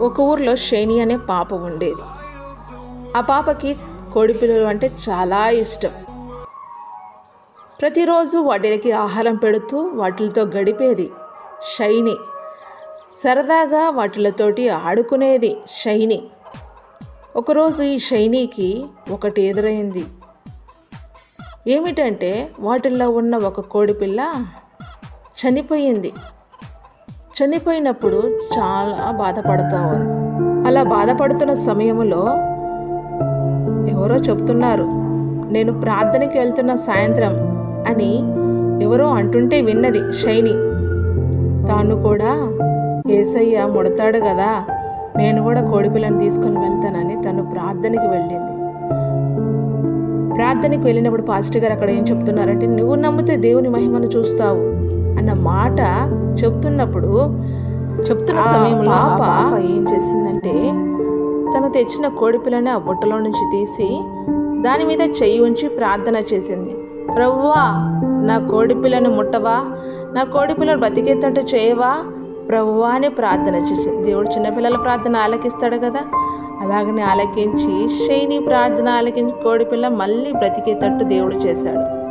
ఒక ఊర్లో శని అనే పాప ఉండేది. ఆ పాపకి కోడిపిల్లలు అంటే చాలా ఇష్టం. ప్రతిరోజు వాటికి ఆహారం పెడుతూ వాటితో గడిపేది షైని సరదాగా వాటిలతోటి ఆడుకునేది షైని ఒకరోజు ఈ షైనీకి ఒకటి ఎదురైంది. ఏమిటంటే వాటిల్లో ఉన్న ఒక కోడిపిల్ల చనిపోయింది. చనిపోయినప్పుడు చాలా బాధపడుతూ ఉంది అలా బాధపడుతున్న సమయంలో ఎవరో చెప్తున్నారు నేను ప్రార్థనకి వెళ్తున్న సాయంత్రం అని ఎవరో అంటుంటే విన్నది షైని. తాను కూడా ఏసయ్య ముడతాడు కదా నేను కూడా కోడిపిల్లని తీసుకొని వెళ్తానని తను ప్రార్థనకి వెళ్ళింది. ప్రార్థనకి వెళ్ళినప్పుడు పాస్టర్ గారు అక్కడ ఏం చెప్తున్నారంటే నువ్వు నమ్మితే దేవుని మహిమను చూస్తావు. అన్న మాట చెప్తున్నప్పుడు చెప్తున్న సమయంలో పాప ఏం చేసిందంటే తను తెచ్చిన కోడిపిల్లని ఆ బుట్టలో నుంచి తీసి దాని మీద చెయ్యి ఉంచి ప్రార్థన చేసింది. ప్రభువా నా కోడిపిల్లను ముట్టవా? నా కోడిపిల్లను బతికేటట్టు చేయవా? ప్రభువా అని ప్రార్థన చేసింది దేవుడు చిన్నపిల్లల ప్రార్థన ఆలకిస్తాడు కదా. అలాగనే ఆలకించి శైని ప్రార్థన ఆలకించి కోడిపిల్ల మళ్ళీ బ్రతికేటట్టు దేవుడు చేశాడు.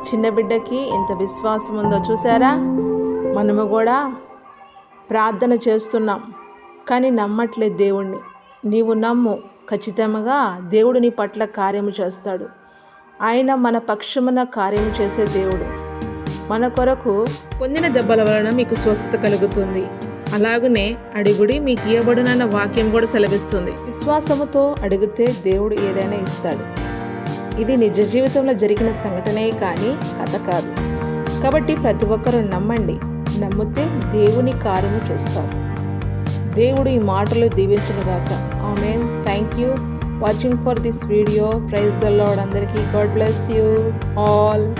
చిన్న బిడ్డకి ఎంత విశ్వాసం ఉందో చూసారా? మనము కూడా ప్రార్థన చేస్తున్నాం. కానీ నమ్మట్లేదు దేవుణ్ణి. నీవు నమ్ము. ఖచ్చితంగా దేవుడు నీ పట్ల కార్యము చేస్తాడు. ఆయన మన పక్షమున కార్యము చేసే దేవుడు. మన కొరకు పొందిన దెబ్బల వలన మీకు స్వస్థత కలుగుతుంది. అలాగనే అడుగుడి మీకు ఇవ్వబడునన్న వాక్యం కూడా సెలవిస్తుంది. విశ్వాసముతో అడిగితే దేవుడు ఏదైనా ఇస్తాడు. ఇది నిజ జీవితంలో జరిగిన సంఘటనే కానీ కథ కాదు. కాబట్టి ప్రతి ఒక్కరూ నమ్మండి నమ్మితే దేవుని కార్యము చూస్తారు. దేవుడు ఈ మాటలు దీవించునుగాక. ఆమె thank you. Watching for this video. Praise the lord అందరికీ గాడ్ బ్లెస్ యూ ఆల్.